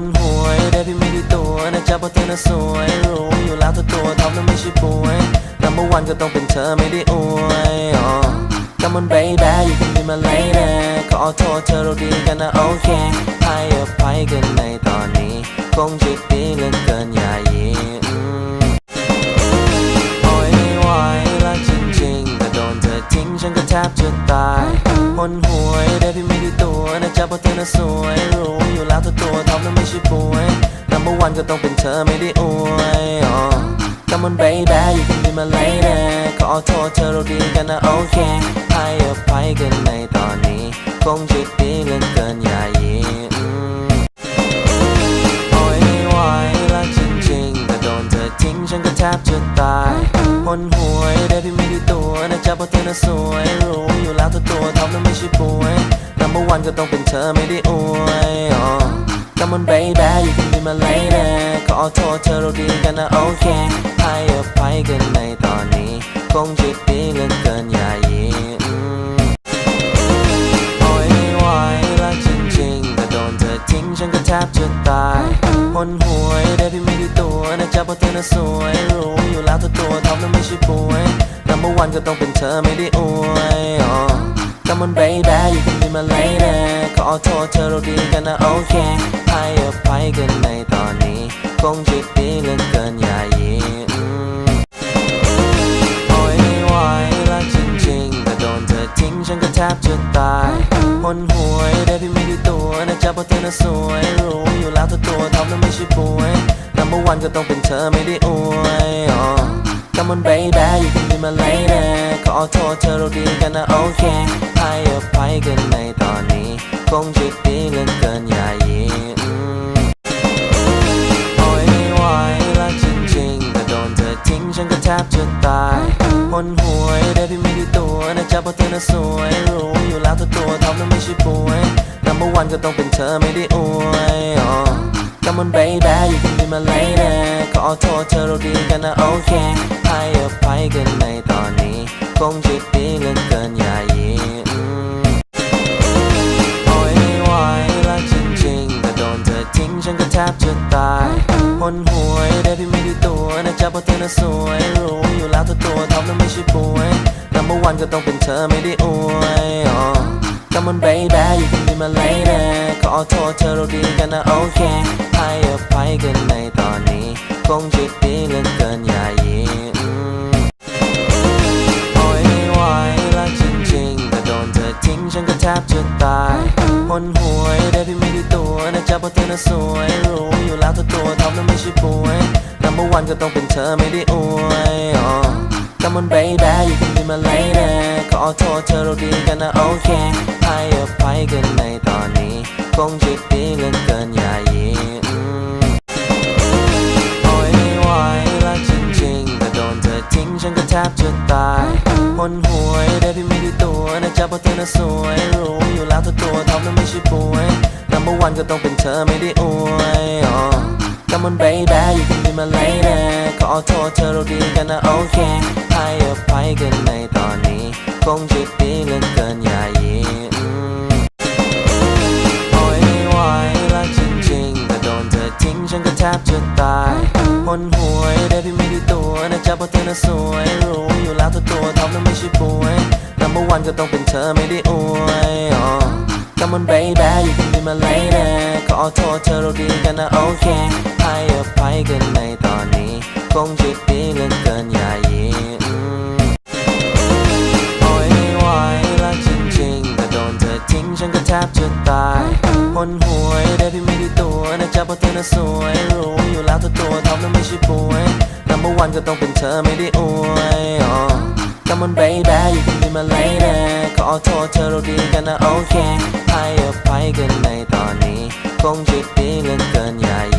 คนหวยได้พี่ไม่ได้ตัวนะจ๊ะเพราะเธอน่ะสวยรู้อยู่แล้วถ้าตัวท็อปนั้นไม่ใช่ป่วย number one ก็ต้องเป็นเธอไม่ได้อวยอ๋อ Come on baby you can be my lady ขอโทษเธอเราดีกันนะโอเคให้อภัยกันในตอนนี้ คงจะดีเหลือเกินอย่ายีอืมโอ้ยไม่ไหวละจริงๆแต่โดนเธอทิ้งฉันก็แทบจะตายคนหวยได้พี่ไม่ได้ตัวนะจ๊ะเพราะเธอน่ะสวยรู้ แล้วถ้าตัวท็อปนั้นไม่ใช่ป่วย number one ก็ต้องเป็นเธอไม่ได้อวยอ๋อ Come on baby you can be my lady ขอโทษเธอเราดีกันนะโอเคให้อภัยกันในตอนนี้ คงจะดีเหลือเกินอย่ายีอืมโอ้ยไม่ไหวละจริงๆแต่โดนเธอทิ้งฉันก็แทบจะตายคนหวยได้พี่ไม่ได้ตัวนะจ๊ะเพราะเธอน่ะสวยรู้อยู่แล้วถ้าตัวท็อปนั้นไม่ใช่ป่วย ก็ต้องเป็นเธอไม่ได้อวยอ๋อ Come on baby you can be my lady ขอโทษเธอเราดีกันนะโอเคให้อภัยกันในตอนนี้ คงจะดีเหลือเกินอย่ายีอืมโอ้ยไม่ไหวละจริงๆแต่โดนเธอทิ้งฉันก็แทบจะตายคนหวยได้พี่ไม่ได้ตัวนะจ๊ะเพราะเธอน่ะสวยรู้อยู่แล้วถ้าตัวท็อปนั้นไม่ใช่ป่วย number one ก็ต้องเป็นเธอไม่ได้อวยอ๋อ Come on baby you can be my lady ขอโทษเธอเราดีกันนะโอเคให้อภัยกันในตอนนี้คงจะดีเหลือเกินอย่ายีอืมโอ้ยไม่ไหวละจริงๆแต่โดนเธอทิ้งฉันก็แทบจะตายคนหวยได้พี่ไม่ได้ตัวนะจ๊ะเพราะเธอน่ะสวยรู้อยู่แล้วถ้าตัวท็อปนั้นไม่ใช่ป่วย number one ก็ต้องเป็นเธอไม่ได้อวย Come on baby you can be my lady ขอโทษเธอเราดีกันนะโอเคให้อภัยกันในตอนนี้ คงจะดีเหลือเกินอย่ายีอืมโอ้ยไม่ไหวละจริงๆแต่โดนเธอทิ้งฉันก็แทบจะตายคนหวยได้พี่ไม่ได้ตัวนะจ๊ะเพราะเธอน่ะสวยรู้อยู่แล้วถ้าตัวท็อปนั้นไม่ใช่ป่วย number one ก็ต้องเป็นเธอไม่ได้อวย Come on baby you can be my lady ขอโทษเธอเราดีกันนะโอเคให้อภัยกันในตอนนี้ คงจะดีเหลือเกินอย่ายีอืมโอ้ยไม่ไหวละจริงๆแต่โดนเธอทิ้งฉันก็แทบจะตายคนหวยได้พี่ไม่ได้ตัวนะจ๊ะเพราะเธอน่ะสวยรู้อยู่แล้วถ้าตัวท็อปนั้นไม่ใช่ป่วย number one ก็ต้องเป็นเธอไม่ได้อวยอ๋อ Come on baby you can be my lady ขอโทษเธอเราดีกันนะโอเคให้อภัยกันในตอนนี้ คงจะดีเหลือเกินอย่ายีอืมโอ้ยไม่ไหวละจริงๆแต่โดนเธอทิ้งฉันก็แทบจะตายคนหวยได้พี่ไม่ได้ตัวนะจ๊ะเพราะเธอน่ะสวยรู้อยู่แล้วถ้าตัวท็อปนั้นไม่ใช่ป่วย number one ก็ต้องเป็นเธอไม่ได้อวยอ๋อ Come on baby you can be my lady ขอโทษเธอเราดีกันนะโอเค ให้อภัยกันในตอนนี้ คงจะดีเหลือเกินอย่ายีอืมโอ้ยไม่ไหวละจริงๆแต่โดนเธอทิ้งฉันก็แทบจะตายคนหวยได้พี่ไม่ได้ตัวนะจ๊ะเพราะเธอน่ะสวย รู้อยู่แล้วถ้าตัวท็อปนั้นไม่ใช่ป่วย number one ก็ต้องเป็นเธอไม่ได้อวยอ๋อ Come on baby you can be my lady ขอโทษเธอเราดีกันนะโอเคให้อภัยกันในตอนนี้ คงจะดีเหลือเกินอย่า ตัวนะจ๊ะเพราะเธอน่ะสวยรู้อยู่แล้วถ้าตัวท็อปนั้นไม่ใช่ป่วย number one ก็ต้องเป็นเธอไม่ได้อวยอ๋อ Come on baby you can be my lady ขอโทษเธอเราดีกันนะโอเคให้อภัยกันในตอนนี้ คงจะดีเหลือเกินอย่ายีอืมโอ้ยไม่ไหวละจริงๆแต่โดนเธอทิ้งฉันก็แทบจะตายคนหวยได้พี่ไม่ได้ตัวนะจ๊ะเพราะเธอน่ะสวยรู้อยู่แล้วถ้าตัวท็อปนั้นไม่ใช่ป่วย number one ก็ต้องเป็นเธอไม่ได้อวยอ๋อ Come on baby you can be my lady ขอโทษเธอเราดีกันนะโอเคให้อภัยกันในตอนนี้ คงจะดีเหลือเกินอย่า